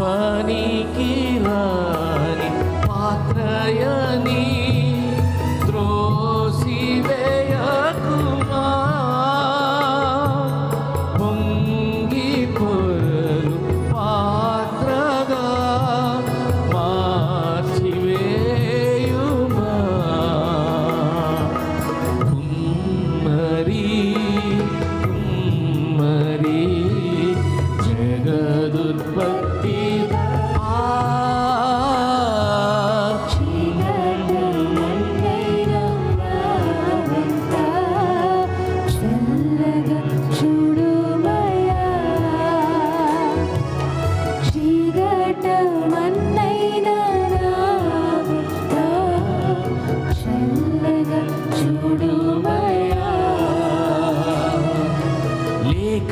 పనికి రాని పాత్రయని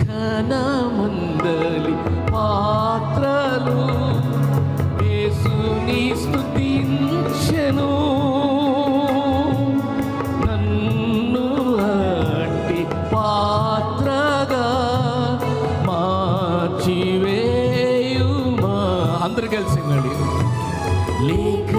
లేఖన పాత్రలు యేసుని స్తుతించెను. నన్ను అట్టి పాత్రగా మార్చివేయుమా. అందరు కలిసి లేఖ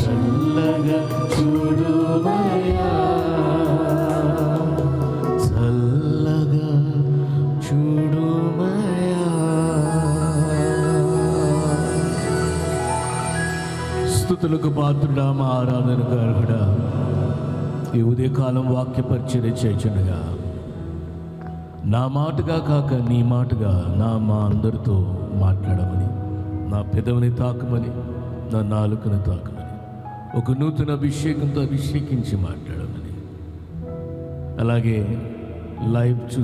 చల్లగా చల్లగా చూడుమయ్యా స్థుతులకు పాత్రుడా మా ఆరాధనకు అర్హుడా. ఈ ఉదయకాలం వాక్య పరిచర్య చేయుచుండగా. నా మాటగా కాక నీ మాటగా నా మా అందరితో మాట్లాడమని నా పెదవిని తాకమని నా నాలుకను తాకమని ఒక నూతన అభిషేకంతో అభిషేకించి మాట్లాడమని. అలాగే లైవ్ చూ